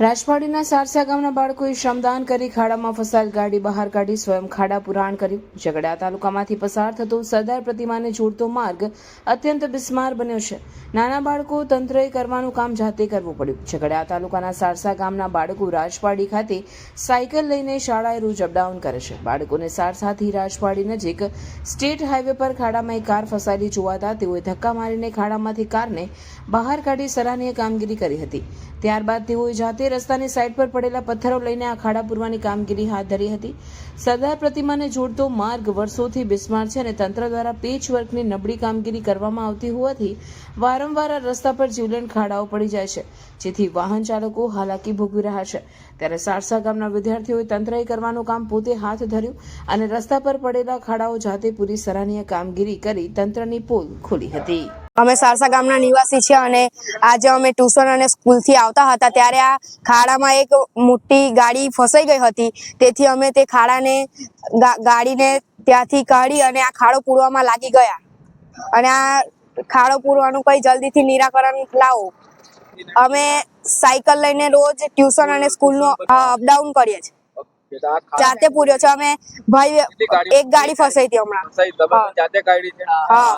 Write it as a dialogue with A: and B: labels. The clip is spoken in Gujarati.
A: રાજવાડીના સારસા ગામના બાળકોએ શ્રમદાન કરી ખાડામાં ફસાયેલ ગાડી બહાર કાઢી સ્વયં ખાડા પુરાણ કર્યું. ઝઘડા તાલુકામાંથી પસાર થતો સરદાર પ્રતિમાને જોડતો માર્ગ અત્યંત બિસ્માર બન્યો છે. નાના બાળકો તંત્રએ કરવાનું કામ જાતે કરવું પડ્યું. ઝઘડા તાલુકાના સારસા ગામના બાળકો રાજવાડી ખાતે સાયકલ લઈને શાળાએ રોજ અપડાઉન કરે છે. બાળકોને સારસાથી રાજવાડી નજીક સ્ટેટ હાઈવે પર ખાડામાં એક કાર ફસાયેલી જોવાતા તેઓએ ધક્કા મારીને ખાડામાંથી કારને બહાર કાઢી સરાહનીય કામગીરી કરી હતી. ત્યારબાદ તેઓએ જાતે રસ્તાની સાઈડ પર પડેલા પથ્થરો લઈને આ ખાડા પૂરવાની કામગીરી હાથ ધરી હતી. સરદાર પ્રતિમાને જોડતો માર્ગ વર્ષોથી બિસ્માર છે અને તંત્ર દ્વારા પેચ વર્કની નબળી કામગીરી કરવામાં આવતી હોવાથી વારંવાર આ રસ્તા પર જીવલેણ ખાડાઓ પડી જાય છે, જેથી વાહન ચાલકો હાલાકી ભોગવી રહ્યા છે. ત્યારે સારસા ગામના વિદ્યાર્થીઓએ તંત્રએ કરવાનું કામ પોતે હાથ ધર્યું અને રસ્તા પર પડેલા ખાડાઓ જાતે પૂરી સરાહનીય કામગીરી કરી તંત્રની પોલ ખોલી હતી.
B: અમે સારસા ગામના નિવાસી છીએ અને આજે અમે ટ્યુશન અને સ્કૂલથી આવતા હતા ત્યારે આ ખાડામાં એક મોટી ગાડી ફસાઈ ગઈ હતી. તેથી અમે તે ખાડાને ગાડીને ત્યાંથી કાઢી અને આ ખાડો પૂરવામાં લાગી ગયા. અને આ ખાડો પૂરવાનું કંઈ જલ્દીથી નિરાકરણ લાવો. અમે સાયકલ લઈને રોજ ટ્યુશન અને સ્કૂલનું અપડાઉન કરીએ છીએ. જાતે પૂર્યો છે. અમે ભાઈ એક ગાડી ફસાઈ હતી હમણાં.
C: જાતે કાઢી છે?
B: હા.